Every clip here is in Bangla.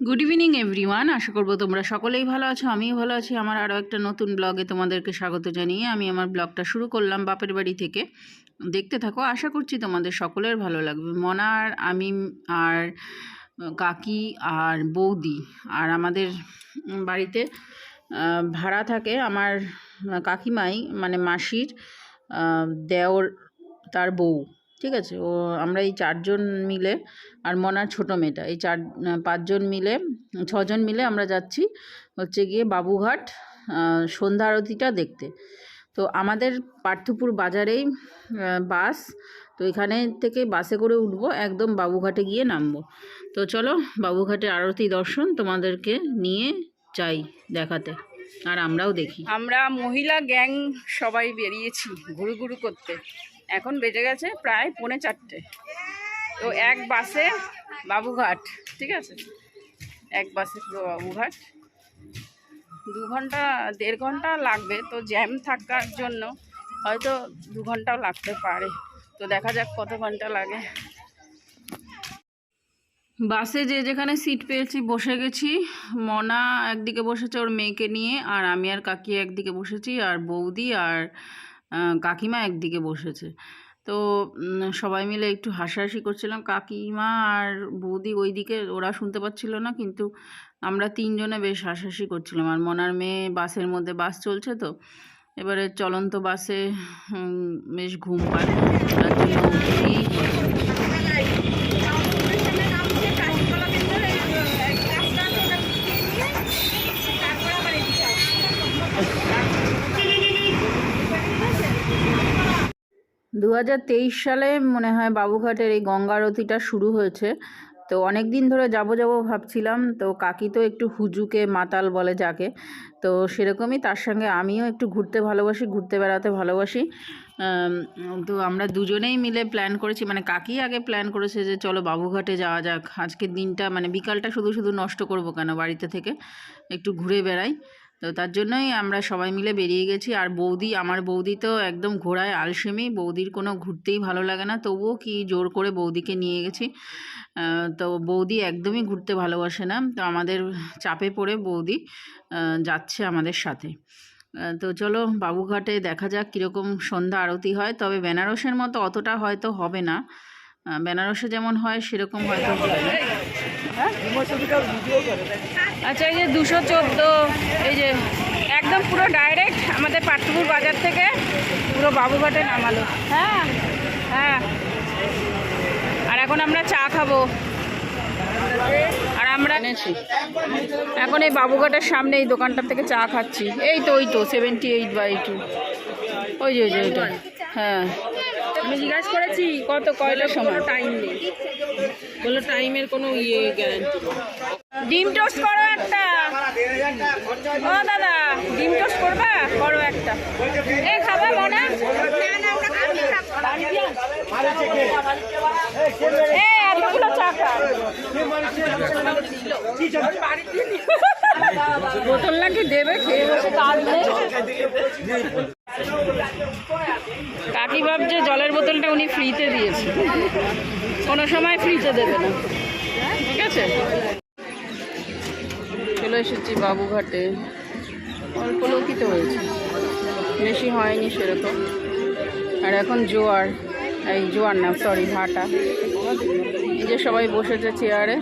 গুড ইভিনিং এভরিওয়ান আশা করব তোমরা সকলেই ভালো আছো, আমিও ভালো আছি। আমার আরও একটা নতুন ব্লগে তোমাদেরকে স্বাগত জানিয়ে আমি আমার ব্লগটা শুরু করলাম বাপের বাড়ি থেকে। দেখতে থাকো, আশা করছি তোমাদের সকলের ভালো লাগবে। মনা আর আমি আর কাকি আর বৌদি আর আমাদের বাড়িতে ভাড়া থাকে আমার কাকিমাই মানে মাসির দেওর তার বউ। ঠিক আছে? ও, আমরা এই চারজন মিলে আর মনার ছোটো মেয়েটা, এই চার পাঁচজন মিলে, ছজন মিলে আমরা যাচ্ছি হচ্ছে গিয়ে বাবুঘাট সন্ধ্যা আরতিটা দেখতে। তো আমাদের পার্থপুর বাজারেই বাস, তো এখানে থেকে বাসে করে উঠবো, একদম বাবুঘাটে গিয়ে নামবো। তো চলো বাবুঘাটে আরতি দর্শন তোমাদেরকে নিয়ে যাই দেখাতে। আর আমরাও দেখি। আমরা মহিলা গ্যাং সবাই বেরিয়েছি ঘুরু ঘুরু করতে। এখন বেজে গেছে প্রায় পৌনে চারটে। তো এক বাসে বাবুঘাট, ঠিক আছে? এক বাসে পুরো বাবুঘাট। দু ঘণ্টা, দেড় ঘণ্টা লাগবে, তো জ্যাম থাকার জন্য হয়তো দু ঘন্টাও লাগতে পারে। তো দেখা যাক কত ঘণ্টা লাগে। বাসে যে যেখানে সিট পেয়েছি, বসে গেছি। মনা একদিকে বসেছে ওর মেয়েকে নিয়ে, আর আমি আর কাকি একদিকে বসেছি, আর বৌদি আর কাকিমা একদিকে বসেছে। তো সবাই মিলে একটু হাসাহাসি করছিলাম। কাকিমা আর বৌদি ওই দিকে ওরা শুনতে পাচ্ছিল না, কিন্তু আমরা তিনজনে বেশ হাসাহাসি করছিলাম। আর মনার মেয়ে বাসের মধ্যে বাস চলছে তো, এবারে চলন্ত বাসে বেশ ঘুম পায় তার জন্য উঠেই পড়ে। দু হাজার তেইশ সালে মনে হয় বাবুঘাটের এই গঙ্গা আরতিটা শুরু হয়েছে। তো অনেক দিন ধরে যাব যাব ভাবছিলাম, তো কাকি তো একটু হুজুকে মাতাল বলে যাকে। তো সেরকমই তার সঙ্গে আমিও একটু ঘুরতে ভালোবাসি, ঘুরতে বেড়াতে ভালোবাসি। তো আমরা দুজনেই মিলে প্ল্যান করেছি মানে কাকি আগে প্ল্যান করেছে যে চলো বাবুঘাটে যাওয়া যাক। আজকের দিনটা মানে বিকালটা শুধু শুধু নষ্ট করব কেন বাড়িতে থেকে? একটু ঘুরে বেড়াই। তো তার জন্যই আমরা সবাই মিলে বেরিয়ে গেছি। আর বৌদি, আমার বৌদি তো একদম ঘোড়ায় আলসেমি, বৌদির কোনো ঘুরতেই ভালো লাগে না। তবুও কি জোর করে বৌদিকে নিয়ে গেছি। তো বৌদি একদমই ঘুরতে ভালোবাসে না। তো আমাদের চাপে পড়ে বৌদি যাচ্ছে আমাদের সাথে। তো চলো বাবুঘাটে দেখা যাক কীরকম সন্ধ্যা আরতি হয়। তবে বেনারসের মতো অতটা হয়তো হবে না। বেনারসে যেমন হয়, সেরকম হয়তো হবে না। আচ্ছা এই যে দুশো চোদ্দ এই যে একদম পুরো ডাইরেক্ট আমাদের পাটপুর বাজার থেকে পুরো বাবুঘাটে নামালো। হ্যাঁ। হ্যাঁ। আর এখন আমরা চা খাব। আর আমরা এনেছি। এখন এই বাবুঘাটের সামনে এই দোকানটার থেকে চা খাচ্ছি। এই তো ওই তো সেভেন্টি এইট বাই টু ওই যে ওই যে ওইটা। হ্যাঁ। আমি জিজ্ঞাসা করেছি কত কয়টার সময়? টাইম নেই। বলল টাইমের কোনো ইয়ে গ্যারান্টি ডিম টোস্ট করো একটা। ও দাদা ডিম টোস্ট করবা? করো একটা। এ খাবা মনে? এ এতগুলো চা বোতল নাকি দেবে? খেয়ে বসে কাঁদবে কাকি ভাবছে জলের বোতলটা উনি ফ্রিতে দিয়েছে। কোনো সময় ফ্রিতে দেবে না। ঠিক আছে? চলে এসেছি বাবুঘাটে। অল্প লোকই তো হয়েছে। বেশি হয়নি সেরকম। আর এখন জোয়ার। এই জোয়ার না সরি ভাটা এই যে সবাই বসেছে চেয়ারে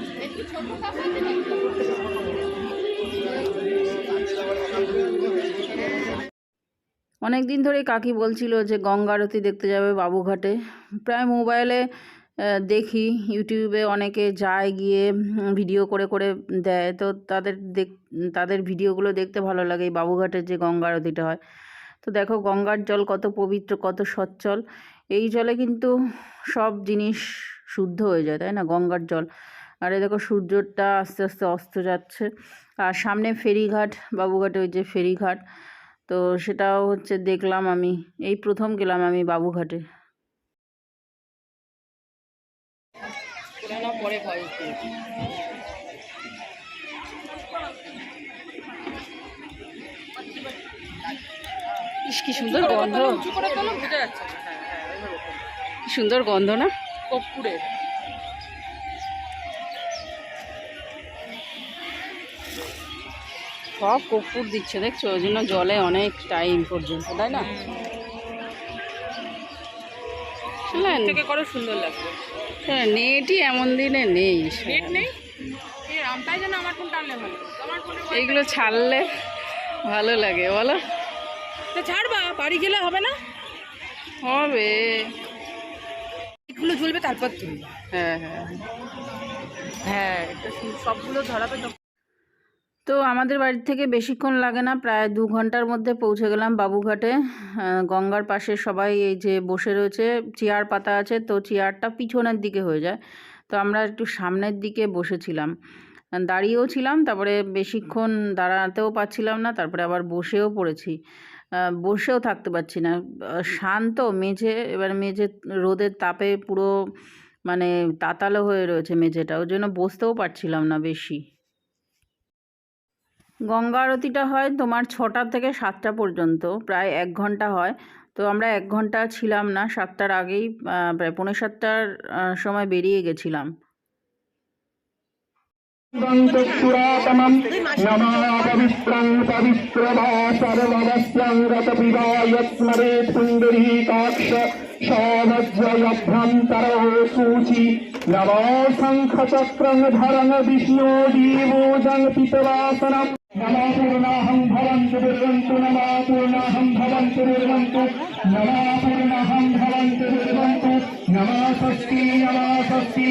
অনেক দিন ধরেই কাকি বলছিল যে গঙ্গা আরতি দেখতে যাবে বাবুঘাটে। প্রায় মোবাইলে দেখি, ইউটিউবে অনেকে যায় গিয়ে ভিডিও করে করে দেয়। তো তাদের দেখ, তাদের ভিডিওগুলো দেখতে ভালো লাগে এই বাবুঘাটের যে গঙ্গা আরতিটা হয়। তো দেখো গঙ্গার জল কত পবিত্র, কত সচ্ছল। এই জলে কিন্তু সব জিনিস শুদ্ধ হয়ে যায়, তাই না? গঙ্গার জল। আর এই দেখো সূর্যটা আস্তে আস্তে অস্ত যাচ্ছে। আর সামনে ফেরিঘাট, বাবুঘাটে ওই যে ফেরিঘাট। তো সেটাও হচ্ছে দেখলাম আমি। এই প্রথম গেলাম আমি বাবুঘাটে। পরে ইস কি সুন্দর গন্ধ। হ্যাঁ হ্যাঁ সুন্দর গন্ধ না? কর্পূরের। সব কর্পূর দিচ্ছে দেখছ? ওই জন্য জলে অনেক টাইম পর্যন্ত তাই না? শুনলেন থেকে করো সুন্দর লাগবে হ্যাঁ, নেটই এমন দিনে নেই নেট নেই? এ আমটাই আমার ফোন টানলে ভালো। আমার ফোনে এইগুলো ছাড়লে ভালো লাগে বলো? তো ছাড়বা বাড়ি গেলে হবে না? হবে। এগুলো ঝুলবে তারপর তুলবে হ্যাঁ হ্যাঁ। হ্যাঁ এটা সবগুলো ধরাবে তো আমাদের বাড়ি থেকে বেশিক্ষণ লাগে না, প্রায় দু ঘণ্টার মধ্যে পৌঁছে গেলাম বাবুঘাটে। গঙ্গার পাশে সবাই এই যে বসে রয়েছে, চেয়ার পাতা আছে, তো চেয়ারটা পিছনের দিকে হয়ে যায়। তো আমরা একটু সামনের দিকে বসেছিলাম। দাঁড়িয়েও ছিলাম, তারপরে বেশিক্ষণ দাঁড়াতেও পারছিলাম না, তারপরে আবার বসেও পড়েছি। বসেও থাকতে পারছি না। শান্ত, মেঝে, এবার মেঝে রোদের তাপে পুরো মানে তাতালো হয়ে রয়েছে মেঝেটা, ওই জন্য বসতেও পারছিলাম না বেশি। গঙ্গা আরতিটা হয় তোমার ছটা থেকে সাতটা পর্যন্ত, প্রায় এক ঘণ্টা হয়। তো আমরা এক ঘণ্টা ছিলাম না, সাতটার আগেই প্রায় পৌনে সাতটার সময় বেরিয়ে গেছিলাম। সুরাতমম নমাপবিত্রং পবিত্রভা সর্ববস্ত্রং গতপিবা যৎস্মরে পুণ্ডরীকাক্ষ সভ্রয়ভ্যন্তরো नमातु नमाहं भवन्तु कुर्वन्तु नमातु नाहं भवन्तु कुर्वन्तु नमातु नाहं भवन्तु कुर्वन्तु नमासस्ति नमासस्ति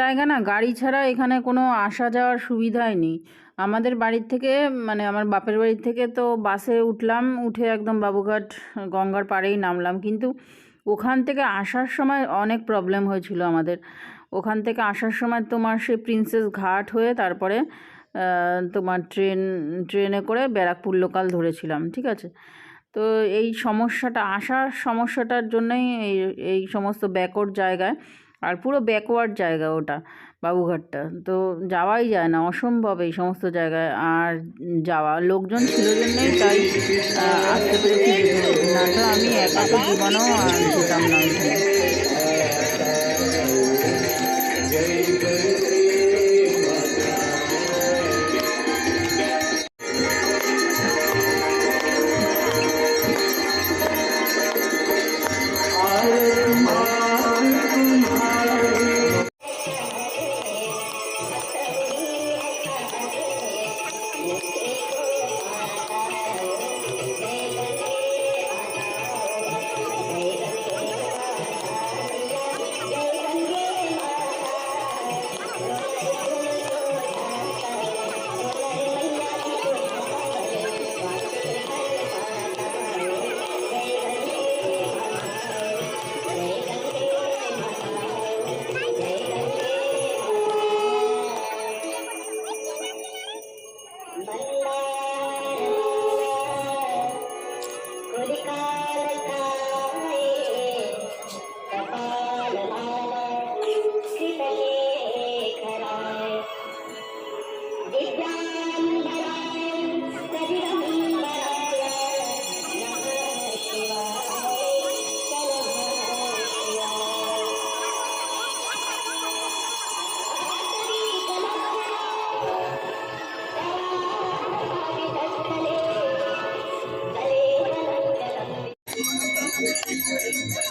জায়গা না, গাড়ি ছাড়া এখানে কোনো আসা যাওয়ার সুবিধাই নেই। আমাদের বাড়ির থেকে মানে আমার বাপের বাড়ির থেকে তো বাসে উঠলাম, উঠে একদম বাবুঘাট, গঙ্গার পাড়েই নামলাম। কিন্তু ওখান থেকে আসার সময় অনেক প্রবলেম হয়েছিল আমাদের। ওখান থেকে আসার সময় তোমার সেই প্রিন্সেস ঘাট হয়ে তারপরে তোমার ট্রেন, ট্রেনে করে ব্যারাকপুর লোকাল ধরেছিলাম, ঠিক আছে? তো এই সমস্যাটা, আসার সমস্যাটার জন্যই এই এই সমস্ত ব্যাকওয়ার্ড জায়গায় আর পুরো ব্যাকওয়ার্ড জায়গা ওটা, বাবুঘাটটা। তো যাওয়াই যায় না, অসম্ভব এই সমস্ত জায়গায়। আর যাওয়া, লোকজন ছিল জন্যই তাই আসতে পেরেছি। না তো আমি একা তো জীবনেও আর যেতাম না Bye.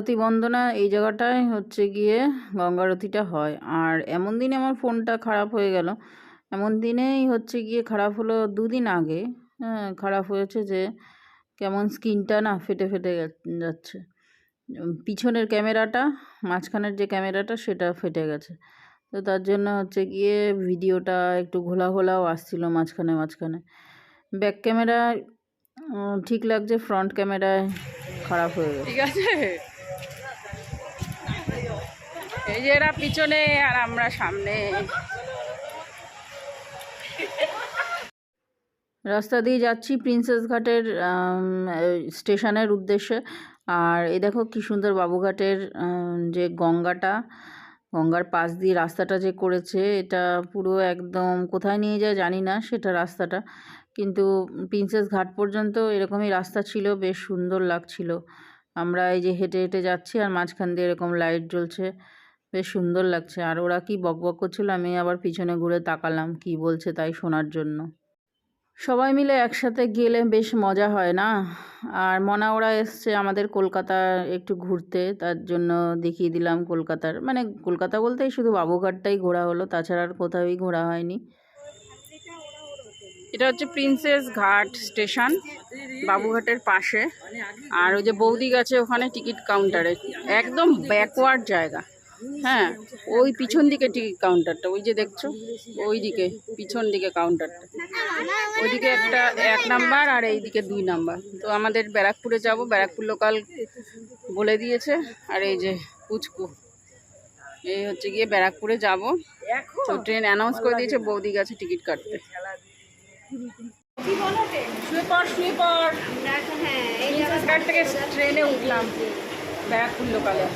আরতি বন্দনা এই জায়গাটায় হচ্ছে গিয়ে গঙ্গারতিটা হয়। আর এমন দিনে আমার ফোনটা খারাপ হয়ে গেল। এমন দিনেই হচ্ছে গিয়ে খারাপ হলো দুদিন আগে। হ্যাঁ খারাপ হয়েছে যে কেমন স্ক্রিনটা না ফেটে ফেটে যাচ্ছে। পিছনের ক্যামেরাটা, মাঝখানের যে ক্যামেরাটা সেটা ফেটে গেছে। তো তার জন্য হচ্ছে গিয়ে ভিডিওটা একটু ঘোলা ঘোলাও আসছিল মাঝখানে মাঝখানে। ব্যাক ক্যামেরা ঠিক লাগছে, ফ্রন্ট ক্যামেরায় খারাপ হয়ে গেছে। ঠিক আছে। এরা পিছনে আর আমরা সামনে। রাস্তা দিয়ে যাচ্ছি প্রিন্সেস ঘাটের স্টেশনের উদ্দেশ্যে। আর এই দেখো কি সুন্দর বাবুঘাটের যে গঙ্গাটা, গঙ্গার পাশ দিয়ে রাস্তাটা যে করেছে, এটা পুরো একদম কোথায় নিয়ে যায় জানি না সেটা রাস্তাটা। কিন্তু প্রিন্সেস ঘাট পর্যন্ত এরকমই রাস্তা ছিল, বেশ সুন্দর লাগছিল। আমরা এই যে হেঁটে হেঁটে যাচ্ছি আর মাঝখান দিয়ে এরকম লাইট জ্বলছে। বেশ সুন্দর লাগছে। আর ওরা কি বকবক করছিল? আমি আবার পিছনে ঘুরে তাকালাম। কি বলছে তাই শোনার জন্য। সবাই মিলে একসাথে গেলে বেশ মজা হয় না? আর মনা, ওরা এসছে আমাদের কলকাতা একটু ঘুরতে। তার জন্য দেখিয়ে দিলাম কলকাতার। মানে কলকাতা বলতেই শুধু বাবুঘাটটাই ঘোরা হলো। তাছাড়া আর কোথাওই ঘোরা হয়নি। এটা হচ্ছে প্রিন্সেস ঘাট স্টেশন, বাবুঘাটের পাশে। আর ওই যে বৌদি গেছে ওখানে টিকিট কাউন্টারে। একদম ব্যাকওয়ার্ড জায়গা। হ্যাঁ ওই পিছন দিকে টিকিট কাউন্টারটা ওই যে দেখছ? ওই দিকে পিছন দিকে কাউন্টারটা ওইদিকে একটা এক নাম্বার আর এইদিকে দুই নাম্বার তো আমাদের ব্যারাকপুরে যাব ব্যারাকপুর লোকাল বলে দিয়েছে। আর এই যে কুচকু এই হচ্ছে গিয়ে ব্যারাকপুরে যাব। তো ট্রেন অ্যানাউন্স করে দিয়েছে বৌদি গেছে টিকিট কাটতে। ট্রেনে উঠলাম ব্যারাকপুর লোকালে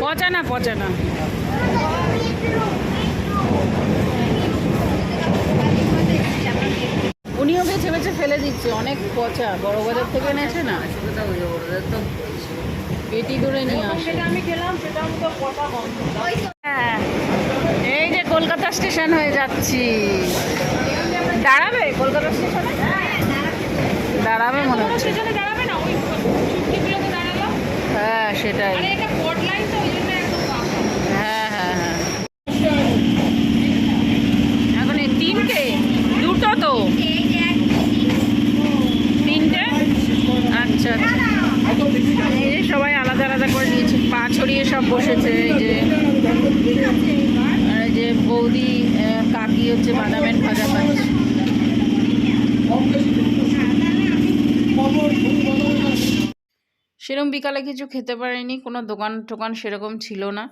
পচা না পচা না। উনিও বেছে বেছে ফেলে দিচ্ছে, অনেক পচা। বড় বাজার থেকে এনেছে না? পেটি ধরে নিয়ে আসে হ্যাঁ এই যে কলকাতা স্টেশন হয়ে যাচ্ছি। দাঁড়াবে কলকাতা স্টেশনে? দাঁড়াবে মনে হচ্ছে। হ্যাঁ সেটাই আরে এটা কোড লাইন তো ওই জন্য একদম ফাঁকা হ্যাঁ হ্যাঁ হ্যাঁ এখন এই তিনটে দুটো তো তিনটে আচ্ছা আচ্ছা এই যে সবাই আলাদা আলাদা করে নিয়েছে পা ছড়িয়ে সব বসেছে, এই যে আর যে বৌদি কাকি হচ্ছে বাদামের ভাজা খাচ্ছে। সেরকম বিকালে কিছু খেতে পারিনি, কোনো দোকান টোকান সেরকম ছিল না।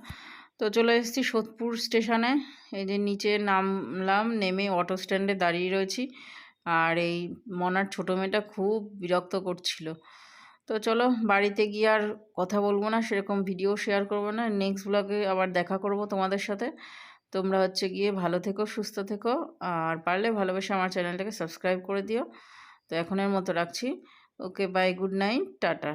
তো চলে এসেছি সোদপুর স্টেশনে, এই যে নিচে নামলাম, নেমে অটো স্ট্যান্ডে দাঁড়িয়ে রয়েছি। আর এই মনার ছোটো মেয়েটা খুব বিরক্ত করছিল। তো চলো বাড়িতে গিয়ে আর কথা বলব না, সেরকম ভিডিও শেয়ার করব না। নেক্সট ব্লগে আবার দেখা করব তোমাদের সাথে। তোমরা হচ্ছে গিয়ে ভালো থেকো, সুস্থ থেকো, আর পারলে ভালোবেসে আমার চ্যানেলটাকে সাবস্ক্রাইব করে দিও। তো এখনের মতো রাখছি। Okay bye good night tata.